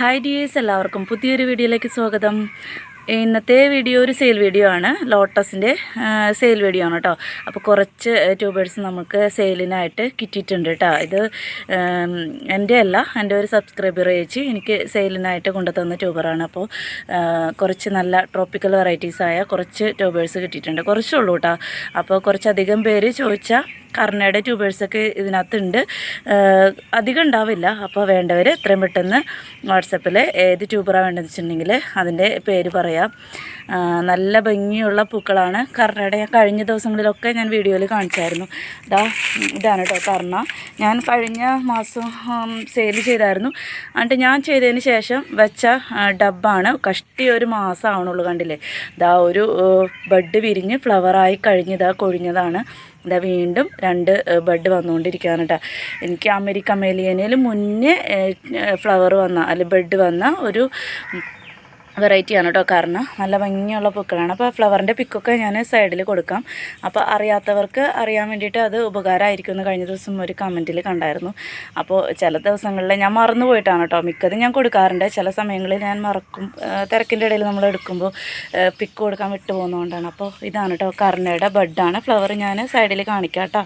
Hi dears എല്ലാവർക്കും പുതിയൊരു വീഡിയോയിലേക്ക് സ്വാഗതം. ഇന്നത്തെ വീഡിയോ ഒരു സെയിൽ വീഡിയോ ആണ്. ലോട്ടസിന്റെ സെയിൽ വീഡിയോ ആണ് കേട്ടോ അപ്പോൾ കുറച്ച് ട്യൂബേഴ്സ് നമുക്ക് സെയിലിനായിട്ട് കിട്ടിയിട്ടുണ്ട് കേട്ടോ ഇത് എന്റെ അല്ല എന്റെ ഒരു സബ്സ്ക്രൈബർ ചേച്ചി എനിക്ക് സെയിലിനായിട്ട് കൊണ്ടുതന്ന ട്യൂബറാണ് അപ്പോൾ കുറച്ച് നല്ല ട്രോപ്പിക്കൽ വെറൈറ്റീസായ കുറച്ച് ട്യൂബേഴ്സ് കിട്ടിയിട്ടുണ്ട്. കുറച്ചുള്ളൂ കേട്ടോ അപ്പോൾ കുറച്ചധികം പേര് ചോദിച്ചാൽ കർണയുടെ ട്യൂബേഴ്സൊക്കെ ഇതിനകത്തുണ്ട്. അധികം ഉണ്ടാവില്ല. അപ്പോൾ വേണ്ടവർ എത്രയും പെട്ടെന്ന് വാട്സപ്പിൽ ഏത് ട്യൂബറാണ് വേണ്ടതെന്ന് വെച്ചിട്ടുണ്ടെങ്കിൽ അതിന്റെ പേര് പറയാം. നല്ല ഭംഗിയുള്ള പൂക്കളാണ്. കർണയുടെ ഞാൻ കഴിഞ്ഞ ദിവസങ്ങളിലൊക്കെ ഞാൻ വീഡിയോയിൽ കാണിച്ചായിരുന്നു. ഇതാ ഇതാണ് കേട്ടോ കർണ. ഞാൻ കഴിഞ്ഞ മാസം സെയിൽ ചെയ്തായിരുന്നു. എന്നിട്ട് ഞാൻ ചെയ്തതിന് ശേഷം വെച്ച ഡബാണ് കഷ്ടി ഒരു മാസം കണ്ടില്ലേ? ഇതാ ഒരു ബഡ് വിരിഞ്ഞ് ഫ്ലവറായി കഴിഞ്ഞിതാ കൊഴിഞ്ഞതാണ്. ഇതാ വീണ്ടും രണ്ട് ബഡ് വന്നുകൊണ്ടിരിക്കുകയാണ് കേട്ടോ എനിക്ക് അമേരിക്ക മേലിയനയിൽ മുന്നേ ഫ്ലവർ വന്ന അല്ലെ ബഡ് വന്ന ഒരു വെറൈറ്റിയാണ് കേട്ടോ കാരണം നല്ല ഭംഗിയുള്ള പൂക്കളാണ്. അപ്പോൾ ഫ്ലവറിന്റെ പിക്കൊക്കെ ഞാൻ സൈഡിൽ കൊടുക്കാം. അപ്പോൾ അറിയാത്തവർക്ക് അറിയാൻ വേണ്ടിയിട്ട് അത് ഉപകാരമായിരിക്കും എന്ന് കഴിഞ്ഞ ദിവസം ഒരു കമന്റിൽ കണ്ടായിരുന്നു. അപ്പോൾ ചില ദിവസങ്ങളിൽ ഞാൻ മറന്നു പോയിട്ടാണ് കേട്ടോ മിക്കതും ഞാൻ കൊടുക്കാറുണ്ട്. ചില സമയങ്ങളിൽ ഞാൻ മറക്കും. തിരക്കിന്റെ ഇടയിൽ നമ്മൾ എടുക്കുമ്പോൾ പിക്ക് കൊടുക്കാൻ വിട്ടു പോകുന്നതുകൊണ്ടാണ് അപ്പോൾ ഇതാണ് കേട്ടോ കർണയുടെ ബഡാണ് ഫ്ലവർ ഞാൻ സൈഡിൽ കാണിക്കാം കേട്ടോ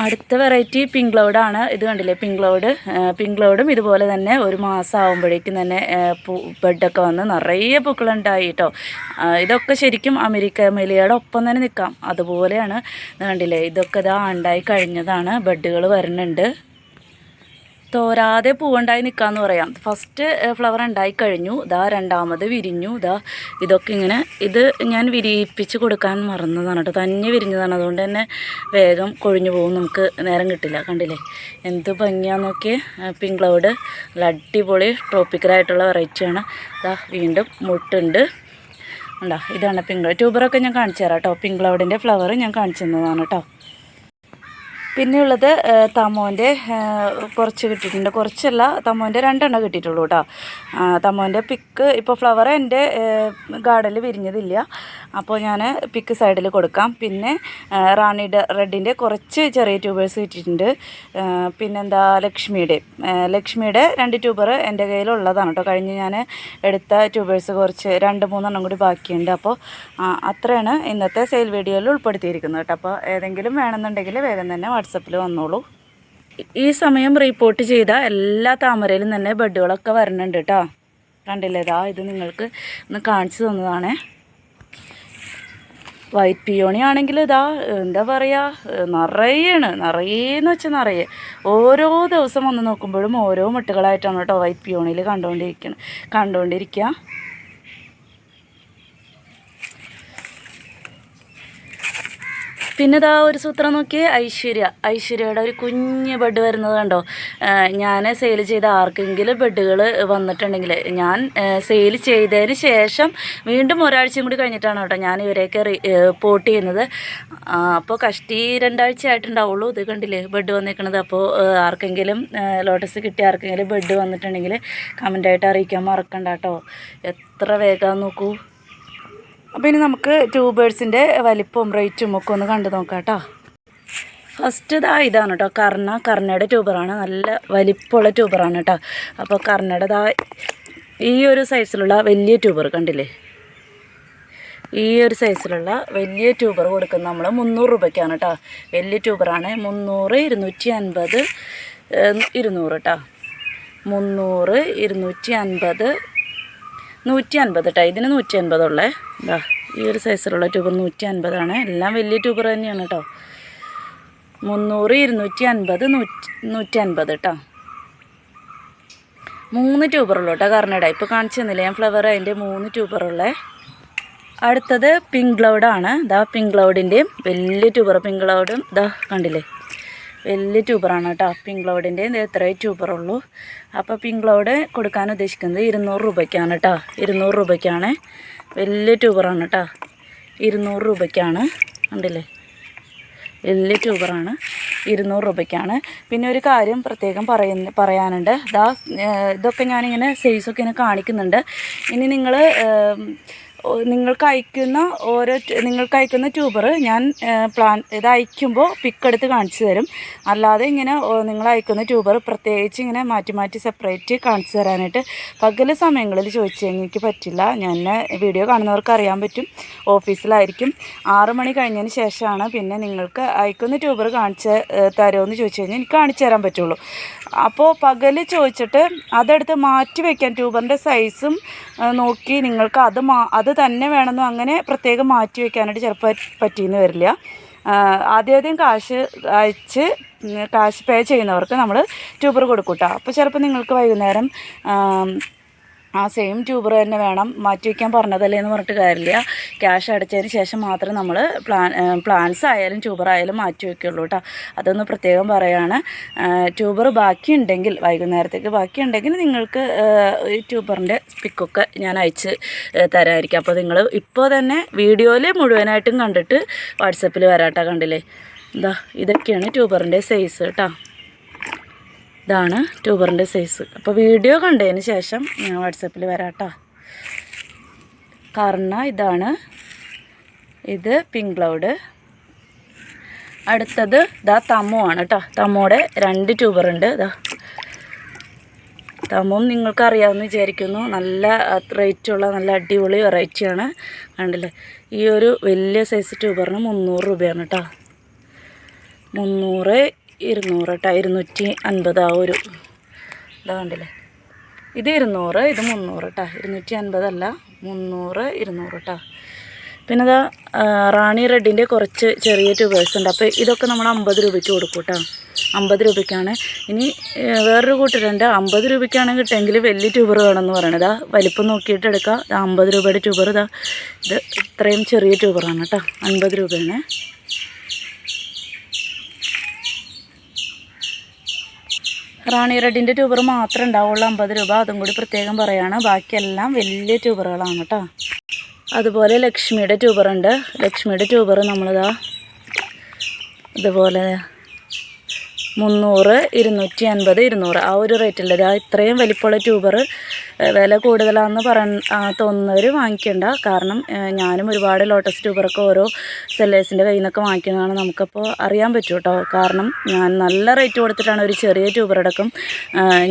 അടുത്ത വെറൈറ്റി പിങ്ക് ക്ലൗഡാണ് ഇത് കണ്ടില്ലേ? Pink cloud. പിങ്ക് ക്ലൗഡും ഇതുപോലെ തന്നെ ഒരു മാസം ആകുമ്പോഴേക്കും തന്നെ പൂ ബെഡൊക്കെ വന്ന് നിറയെ പൂക്കളുണ്ടായി കേട്ടോ ഇതൊക്കെ ശരിക്കും അമേരിക്ക മെലിയയുടെ ഒപ്പം തന്നെ നിൽക്കാം. അതുപോലെയാണ് കണ്ടില്ലേ? ഇതൊക്കെ ഇതാ ഉണ്ടായി കഴിഞ്ഞതാണ്. ബെഡുകൾ വരുന്നുണ്ട്. തോരാതെ പൂവുണ്ടായി നിൽക്കാന്ന് പറയാം. ഫസ്റ്റ് ഫ്ലവർ ഉണ്ടായി കഴിഞ്ഞു. ഇതാ രണ്ടാമത് വിരിഞ്ഞു. ഇതാ ഇതൊക്കെ ഇങ്ങനെ ഇത് ഞാൻ വിരിയിപ്പിച്ച് കൊടുക്കാൻ മറന്നതാണ് കേട്ടോ. തന്നെ വിരിഞ്ഞതാണ്. അതുകൊണ്ട് തന്നെ വേഗം കൊഴിഞ്ഞു പോകും. നമുക്ക് നേരം കിട്ടില്ല. കണ്ടില്ലേ? എന്ത് ഭംഗിയാന്ന് നോക്കിയേ പിങ്ക് ക്ലൗഡ് നല്ല അടിപൊളി ട്രോപ്പിക്കലായിട്ടുള്ള വെറൈറ്റിയാണ് ഇതാ വീണ്ടും മുട്ടുണ്ട്. ഉണ്ടോ ഇതാണ് പിങ്ക് ട്യൂബറൊക്കെ ഞാൻ കാണിച്ചു തരാം കേട്ടോ. പിങ്ക് ക്ലൗഡിന്റെ ഫ്ലവർ ഞാൻ കാണിച്ചു തന്നതാണ് കേട്ടോ. പിന്നെയുള്ളത് തമോന്റെ കുറച്ച് കിട്ടിയിട്ടുണ്ട്. കുറച്ചല്ല തമോന്റെ രണ്ടെണ്ണം കിട്ടിയിട്ടുള്ളൂ കേട്ടോ തമോന്റെ പിക്ക് ഇപ്പോൾ ഫ്ലവർ എന്റെ ഗാർഡനിൽ വിരിഞ്ഞതില്ല. അപ്പോൾ ഞാൻ പിക്ക് സൈഡിൽ കൊടുക്കാം. പിന്നെ റാണി റെഡിന്റെ കുറച്ച് ചെറിയ ട്യൂബേഴ്സ് കിട്ടിയിട്ടുണ്ട്. പിന്നെന്താ ലക്ഷ്മിയുടെ. ലക്ഷ്മിയുടെ രണ്ട് ട്യൂബർ എന്റെ കയ്യിലുള്ളതാണ് കേട്ടോ കഴിഞ്ഞ് ഞാൻ എടുത്ത ട്യൂബേഴ്സ് കുറച്ച് രണ്ട് മൂന്നെണ്ണം കൂടി ബാക്കിയുണ്ട്. അപ്പോൾ അത്രയാണ് ഇന്നത്തെ സെയിൽ വീഡിയോയിൽ ഉൾപ്പെടുത്തിയിരിക്കുന്നത് കേട്ടോ അപ്പോൾ ഏതെങ്കിലും വേണമെന്നുണ്ടെങ്കിൽ വേഗം തന്നെ വാട്സപ്പിൽ വന്നോളൂ. ഈ സമയം റിപ്പോർട്ട് ചെയ്ത എല്ലാ താമരയിലും തന്നെ ബെഡുകളൊക്കെ വരണുണ്ട് കേട്ടോ കണ്ടില്ലേ ഇതാ ഇത് നിങ്ങൾക്ക് ഒന്ന് കാണിച്ചു തന്നതാണേ. വൈറ്റ് പിയോണി ആണെങ്കിൽ ഇതാ എന്താ പറയുക നിറയാണ് നിറയേന്ന് വെച്ചാൽ നിറയെ. ഓരോ ദിവസം വന്ന് നോക്കുമ്പോഴും ഓരോ മുട്ടുകളായിട്ടാണ് കേട്ടോ വൈറ്റ് പിയോണിയിൽ കണ്ടുകൊണ്ടിരിക്കുന്നത് കണ്ടുകൊണ്ടിരിക്കുക പിന്നെ ഇതാ ഒരു സൂത്രം നോക്കിയേ ഐശ്വര്യ. ഐശ്വര്യയുടെ ഒരു കുഞ്ഞ് ബെഡ് വരുന്നത് കണ്ടോ? ഞാൻ സെയിൽ ചെയ്ത ആർക്കെങ്കിലും ബെഡുകൾ വന്നിട്ടുണ്ടെങ്കിൽ ഞാൻ സെയിൽ ചെയ്തതിന് ശേഷം വീണ്ടും ഒരാഴ്ചയും കൂടി കഴിഞ്ഞിട്ടാണ് കേട്ടോ ഞാൻ ഇവരെയൊക്കെ റിപ്പോർട്ട് ചെയ്യുന്നത്. അപ്പോൾ കഷ്ടി രണ്ടാഴ്ച ആയിട്ടുണ്ടാവുള്ളൂ ഇത് കണ്ടില്ലേ ബെഡ് വന്നിരിക്കുന്നത് അപ്പോൾ ആർക്കെങ്കിലും ലോട്ടസ് കിട്ടിയ ആർക്കെങ്കിലും ബെഡ് വന്നിട്ടുണ്ടെങ്കിൽ കമന്റായിട്ട് അറിയിക്കാൻ മറക്കണ്ട കേട്ടോ. എത്ര വേഗം നോക്കൂ. അപ്പോൾ ഇനി നമുക്ക് ട്യൂബേഴ്സിന്റെ വലിപ്പവും റേറ്റും ഒക്കെ ഒന്ന് കണ്ടു നോക്കാം കേട്ടോ. ഫസ്റ്റ് ഇതാ ഇതാണ് കേട്ടോ കർണ. കർണയുടെ ട്യൂബറാണ് നല്ല വലിപ്പമുള്ള ട്യൂബറാണ് കേട്ടോ. അപ്പോൾ കർണയുടെ ദാ ഈ ഒരു സൈസിലുള്ള വലിയ ട്യൂബർ കണ്ടില്ലേ? ഈ ഒരു സൈസിലുള്ള വലിയ ട്യൂബർ കൊടുക്കുന്നത് നമ്മൾ മുന്നൂറ് രൂപയ്ക്കാണ് കേട്ടോ. വലിയ ട്യൂബറാണ് മുന്നൂറ് ഇരുന്നൂറ്റി അൻപത് ഇരുന്നൂറ് കേട്ടോ. മുന്നൂറ് ഇരുന്നൂറ്റി അൻപത് നൂറ്റി അൻപത് കേട്ടോ ഇതിന് നൂറ്റി അൻപതുള്ളേ ഇതാ ഈ ഒരു സൈസിലുള്ള ട്യൂബർ നൂറ്റി അൻപതാണ് എല്ലാം വലിയ ട്യൂബർ തന്നെയാണ് കേട്ടോ മുന്നൂറ് ഇരുന്നൂറ്റി അൻപത് നൂറ്റി നൂറ്റി അൻപത് കേട്ടോ മൂന്ന് ട്യൂബറുള്ളൂ കേട്ടോ കർണയുടെ ഇപ്പോൾ കാണിച്ചു തന്നില്ലേ ഞാൻ ഫ്ലവർ അതിന്റെ മൂന്ന് ട്യൂബറുള്ളേ അടുത്തത് പിങ്ക് ക്ലൗഡാണ് ഇതാ പിങ്ക് ക്ലൗഡിന്റെയും വലിയ ട്യൂബർ പിങ്ക് ക്ലൗഡും ഇതാ കണ്ടില്ലേ? വലിയ ട്യൂബറാണ് കേട്ടോ. പിങ്ക് ക്ലൗഡിന്റെ എത്രയും ട്യൂബറുള്ളൂ. അപ്പോൾ പിങ്ക് ക്ലൗഡ് കൊടുക്കാൻ ഉദ്ദേശിക്കുന്നത് ഇരുന്നൂറ് രൂപയ്ക്കാണ് കേട്ടോ. ഇരുന്നൂറ് രൂപയ്ക്കാണ്. വലിയ ട്യൂബറാണ് കേട്ടോ. ഇരുന്നൂറ് രൂപയ്ക്കാണ്. ഉണ്ടല്ലേ വലിയ ട്യൂബറാണ്. ഇരുന്നൂറ് രൂപയ്ക്കാണ്. പിന്നെ ഒരു കാര്യം പ്രത്യേകം പറയുന്ന പറയാനുണ്ട്. ഇതാ ഇതൊക്കെ ഞാനിങ്ങനെ സൈസൊക്കെ ഇങ്ങനെ കാണിക്കുന്നുണ്ട്. ഇനി നിങ്ങൾ നിങ്ങൾക്ക് അയക്കുന്ന ഓരോ നിങ്ങൾക്ക് അയക്കുന്ന ട്യൂബർ ഞാൻ പ്ലാൻ ഇത് അയക്കുമ്പോൾ പിക്കെടുത്ത് കാണിച്ചു തരും. അല്ലാതെ ഇങ്ങനെ നിങ്ങൾ അയക്കുന്ന ട്യൂബർ പ്രത്യേകിച്ച് ഇങ്ങനെ മാറ്റി മാറ്റി സെപ്പറേറ്റ് കാണിച്ചു തരാനായിട്ട് പകൽ സമയങ്ങളിൽ ചോദിച്ചു എനിക്ക് പറ്റില്ല. ഞാൻ വീഡിയോ കാണുന്നവർക്ക് അറിയാൻ പറ്റും. ഓഫീസിലായിരിക്കും. ആറ് മണി കഴിഞ്ഞതിന് ശേഷമാണ് പിന്നെ നിങ്ങൾക്ക് അയക്കുന്ന ട്യൂബർ കാണിച്ച് തരുമെന്ന് ചോദിച്ചു കഴിഞ്ഞാൽ എനിക്ക് കാണിച്ചു തരാൻ പറ്റുള്ളൂ. അപ്പോൾ പകൽ ചോദിച്ചിട്ട് അതെടുത്ത് മാറ്റി വയ്ക്കാൻ ട്യൂബറിന്റെ സൈസും നോക്കി നിങ്ങൾക്ക് അത് മാ അത് തന്നെ വേണമെന്നോ അങ്ങനെ പ്രത്യേകം മാറ്റി വയ്ക്കാനായിട്ട് ചിലപ്പോൾ പറ്റിയെന്ന് വരില്ല. ആദ്യം കാശ് അയച്ച് കാശ് പേ ചെയ്യുന്നവർക്ക് നമ്മൾ ട്യൂബർ കൊടുക്കൂട്ടോ. കേട്ടോ അപ്പോൾ ചിലപ്പോൾ നിങ്ങൾക്ക് വൈകുന്നേരം ആം, സെയിം ട്യൂബർ തന്നെ വേണം. മാറ്റി വയ്ക്കാൻ പറഞ്ഞതല്ലേ എന്ന് പറഞ്ഞിട്ട് കാര്യമില്ല. ക്യാഷ് അടച്ചതിന് ശേഷം മാത്രമേ നമ്മൾ പ്ലാൻ പ്ലാൻസ് ആയാലും ട്യൂബർ ആയാലും മാറ്റി വയ്ക്കുള്ളൂ കേട്ടോ അതൊന്ന് പ്രത്യേകം പറയുകയാണ് ട്യൂബർ ബാക്കിയുണ്ടെങ്കിൽ വൈകുന്നേരത്തേക്ക് ബാക്കിയുണ്ടെങ്കിൽ നിങ്ങൾക്ക് ഈ ട്യൂബറിന്റെ പിക്കൊക്കെ ഞാൻ അയച്ച് തരാമായിരിക്കും അപ്പോൾ നിങ്ങൾ ഇപ്പോൾ തന്നെ വീഡിയോയിൽ മുഴുവനായിട്ടും കണ്ടിട്ട് വാട്സപ്പിൽ വരാട്ടോ കണ്ടില്ലേ. എന്താ ഇതൊക്കെയാണ് ട്യൂബറിന്റെ സൈസ് കേട്ടോ ഇതാണ് ട്യൂബറിന്റെ സൈസ്. അപ്പോൾ വീഡിയോ കണ്ടതിന് ശേഷം ഞാൻ വാട്സപ്പിൽ വരാട്ടോ. കർണ ഇതാണ്. ഇത് പിങ്ക് ക്ലൗഡ്. അടുത്തത് ഇതാ തമ്മു ആണ് കേട്ടോ തമ്മുടെ രണ്ട് ട്യൂബറുണ്ട് ഇതാ തമ്മും നിങ്ങൾക്കറിയാമെന്ന് വിചാരിക്കുന്നു. നല്ല റേറ്റുള്ള നല്ല അടിപൊളി വെറൈറ്റിയാണ് കണ്ടില്ലേ? ഈ ഒരു വലിയ സൈസ് ട്യൂബറിന് മുന്നൂറ് രൂപയാണ് കേട്ടോ മുന്നൂറ് ഇരുന്നൂറ് കേട്ടോ ഇരുന്നൂറ്റി അൻപത് ആ ഒരു ഇതാ കണ്ടില്ലേ? ഇത് ഇരുന്നൂറ് ഇത് മുന്നൂറ് കേട്ടോ ഇരുന്നൂറ്റി അൻപതല്ല മുന്നൂറ് ഇരുന്നൂറ് കേട്ടോ പിന്നെ ഇതാ റാണി റെഡിന്റെ കുറച്ച് ചെറിയ ട്യൂബേഴ്സ് ഉണ്ട്. അപ്പോൾ ഇതൊക്കെ നമ്മൾ അമ്പത് രൂപയ്ക്ക് കൊടുക്കും കേട്ടോ അമ്പത് രൂപയ്ക്കാണ്. ഇനി വേറൊരു കൂട്ടരുണ്ട് അമ്പത് രൂപയ്ക്കാണ് കിട്ടുമെങ്കിൽ വലിയ ട്യൂബർ വേണമെന്ന് പറയണത്. ആ വലിപ്പം നോക്കിയിട്ട് എടുക്കുക അമ്പത് രൂപയുടെ ട്യൂബർ ഇതാ. ഇത് ഇത്രയും ചെറിയ ട്യൂബറാണ് കേട്ടോ അൻപത് രൂപയാണ്. റാണി റെഡിന്റെ ട്യൂബർ മാത്രമേ ഉണ്ടാവുള്ളൂ അമ്പത് രൂപ. അതും കൂടി പ്രത്യേകം പറയുകയാണ് ബാക്കിയെല്ലാം വലിയ ട്യൂബറുകളാണ് കേട്ടോ. അതുപോലെ ലക്ഷ്മിയുടെ ട്യൂബറുണ്ട് ലക്ഷ്മിയുടെ ട്യൂബർ നമ്മളിതാ ഇതുപോലെ മുന്നൂറ് ഇരുന്നൂറ്റി അൻപത് ഇരുന്നൂറ്. ആ ഒരു റേറ്റിൽ ഇതാ ഇത്രയും വലിപ്പമുള്ള ട്യൂബർ വില കൂടുതലാണെന്ന് പറ തോന്നുന്നവർ വാങ്ങിക്കണ്ട. കാരണം ഞാനും ഒരുപാട് ലോട്ടസ് ട്യൂബറൊക്കെ ഓരോ സെല്ലേഴ്സിന്റെ കയ്യിൽ നിന്നൊക്കെ വാങ്ങിക്കുന്നതാണ് നമുക്കപ്പോൾ അറിയാൻ പറ്റും കേട്ടോ കാരണം ഞാൻ നല്ല റേറ്റ് കൊടുത്തിട്ടാണ് ഒരു ചെറിയ ട്യൂബറടക്കം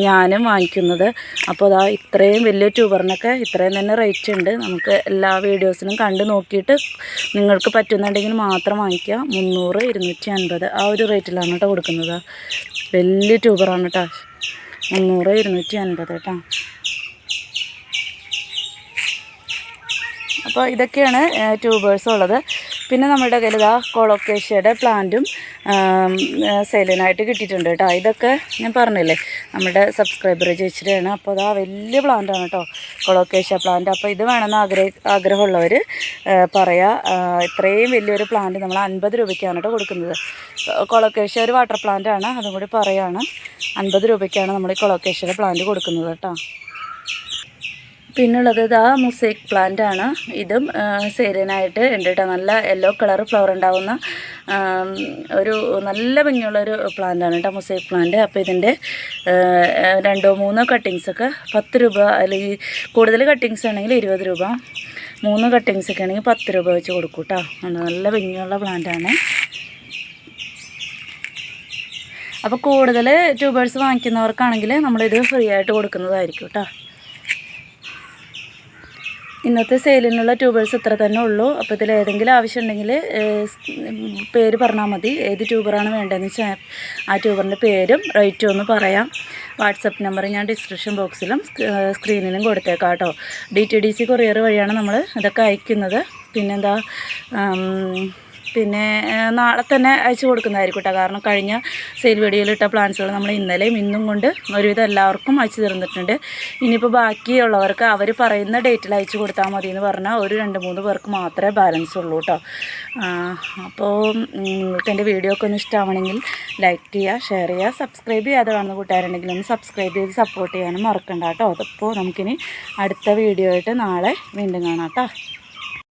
ഞാനും വാങ്ങിക്കുന്നത്. അപ്പോൾ അതാ ഇത്രയും വലിയ ട്യൂബറിനൊക്കെ ഇത്രയും തന്നെ റേറ്റ് ഉണ്ട്. നമുക്ക് എല്ലാ വീഡിയോസിനും കണ്ട് നോക്കിയിട്ട് നിങ്ങൾക്ക് പറ്റുന്നുണ്ടെങ്കിൽ മാത്രം വാങ്ങിക്കുക. മുന്നൂറ് ഇരുന്നൂറ്റി അൻപത് ആ ഒരു റേറ്റിലാണ് കേട്ടോ കൊടുക്കുന്നത്. വലിയ ട്യൂബറാണ് കേട്ടോ മുന്നൂറ് ഇരുന്നൂറ്റി അൻപത് കേട്ടോ അപ്പോൾ ഇതൊക്കെയാണ് ട്യൂബേഴ്സ് ഉള്ളത്. പിന്നെ നമ്മുടെ കയ്യിൽ ഇതാ കൊളോക്കേഷ്യയുടെ പ്ലാന്റും സെയിലിനായിട്ട് കിട്ടിയിട്ടുണ്ട് കേട്ടോ. ഇതൊക്കെ ഞാൻ പറഞ്ഞില്ലേ നമ്മുടെ സബ്സ്ക്രൈബർ ചേച്ചിയുടെയാണ്. അപ്പോൾ അതാ വലിയ പ്ലാന്റാണ് കേട്ടോ കൊളോക്കേഷ്യ പ്ലാന്റ്. അപ്പോൾ ഇത് വേണമെന്ന് ആഗ്രഹ ആഗ്രഹമുള്ളവർ പറയാം ഇത്രയും വലിയൊരു പ്ലാന്റ് നമ്മൾ അൻപത് രൂപയ്ക്കാണ് കേട്ടോ കൊടുക്കുന്നത്. കൊളോക്കേഷ്യ ഒരു വാട്ടർ പ്ലാന്റ് ആണ് അതും കൂടി പറയാണ്. അൻപത് രൂപയ്ക്കാണ് നമ്മൾ ഈ കൊളോക്കേഷ്യയുടെ പ്ലാന്റ് കൊടുക്കുന്നത് കേട്ടോ. പിന്നുള്ളത് ഇതാ മുസൈക്ക് പ്ലാന്റ് ആണ്. ഇതും സേരനായിട്ട് ഉണ്ട് നല്ല യെല്ലോ കളർ ഫ്ലവർ ഉണ്ടാവുന്ന ഒരു നല്ല ഭംഗിയുള്ളൊരു പ്ലാന്റ് ആണ് കേട്ടോ മുസൈക്ക് പ്ലാന്റ് അപ്പോൾ ഇതിന്റെ രണ്ടോ മൂന്നോ കട്ടിങ്സൊക്കെ പത്ത് രൂപ അല്ലെങ്കിൽ കൂടുതൽ കട്ടിങ്സ് ആണെങ്കിൽ ഇരുപത് രൂപ. മൂന്ന് കട്ടിങ്സ് ഒക്കെ ആണെങ്കിൽ പത്ത് രൂപ വെച്ച് കൊടുക്കും കേട്ടോ നല്ല ഭംഗിയുള്ള പ്ലാന്റ് ആണ്. അപ്പോൾ കൂടുതൽ ട്യൂബേഴ്സ് വാങ്ങിക്കുന്നവർക്കാണെങ്കിൽ നമ്മളിത് ഫ്രീ ആയിട്ട് കൊടുക്കുന്നതായിരിക്കും കേട്ടോ ഇന്നത്തെ സെയിലിനുള്ള ട്യൂബേഴ്സ് ഇത്ര തന്നെ ഉള്ളൂ. അപ്പോൾ ഇതിൽ ഏതെങ്കിലും ആവശ്യം ഉണ്ടെങ്കിൽ പേര് പറഞ്ഞാൽ മതി. ഏത് ട്യൂബറാണ് വേണ്ടതെന്ന് വെച്ചാൽ ആ ട്യൂബറിന്റെ പേരും റേറ്റും ഒന്ന് പറയാം. വാട്സപ്പ് നമ്പർ ഞാൻ ഡിസ്ക്രിപ്ഷൻ ബോക്സിലും സ്ക്രീ- സ്ക്രീനിലും കൊടുത്തേക്കാം കേട്ടോ. D T D C courier വഴിയാണ് നമ്മൾ ഇതൊക്കെ അയക്കുന്നത്. പിന്നെന്താ പിന്നെ നാളെ തന്നെ അയച്ചു കൊടുക്കുന്നതായിരിക്കും കേട്ടോ കാരണം കഴിഞ്ഞ സെയിൽ വീഡിയോയിൽ ഇട്ട പ്ലാന്റ്സുകൾ നമ്മൾ ഇന്നലെയും ഇന്നും കൊണ്ട് ഒരുവിധം എല്ലാവർക്കും അയച്ചു തീർന്നിട്ടുണ്ട് ഇനിയിപ്പോൾ ബാക്കിയുള്ളവർക്ക് അവർ പറയുന്ന ഡേറ്റിൽ അയച്ചു കൊടുത്താൽ മതി എന്ന് പറഞ്ഞാൽ ഒരു രണ്ട് മൂന്ന് പേർക്ക് മാത്രമേ ബാലൻസ് ഉള്ളൂ കേട്ടോ അപ്പോൾ നിങ്ങൾക്ക് എന്റെ വീഡിയോ ഒക്കെ ഒന്ന് ഇഷ്ടമാവണമെങ്കിൽ ലൈക്ക് ചെയ്യുക ഷെയർ ചെയ്യുക സബ്സ്ക്രൈബ് ചെയ്യാതെ കാണുന്ന കൂട്ടുകാരുണ്ടെങ്കിൽ ഒന്ന് സബ്സ്ക്രൈബ് ചെയ്ത് സപ്പോർട്ട് ചെയ്യാനും മറക്കണ്ട കേട്ടോ അതപ്പോൾ നമുക്കിനി അടുത്ത വീഡിയോ ആയിട്ട് നാളെ വീണ്ടും കാണാം കേട്ടോ